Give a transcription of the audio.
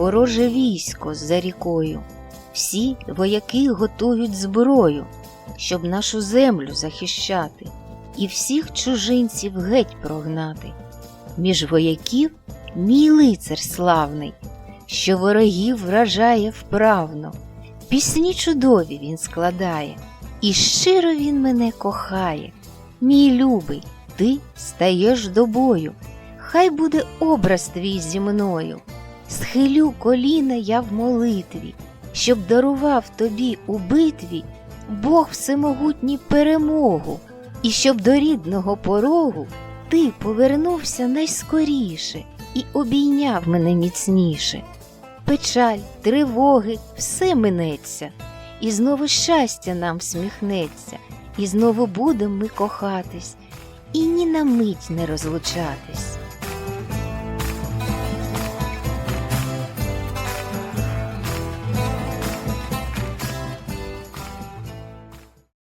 вороже військо за рікою. Всі вояки готують зброю, щоб нашу землю захищати, і всіх чужинців геть прогнати. Між вояків мій лицар славний, що ворогів вражає вправно. Пісні чудові він складає, і щиро він мене кохає. Мій любий, ти стаєш до бою, хай буде образ твій зі мною. Схилю коліна я в молитві, щоб дарував тобі у битві Бог всемогутній перемогу, і щоб до рідного порогу ти повернувся найскоріше і обійняв мене міцніше. Печаль, тривоги, все минеться, і знову щастя нам всміхнеться, і знову будем ми кохатись, і ні на мить не розлучатись.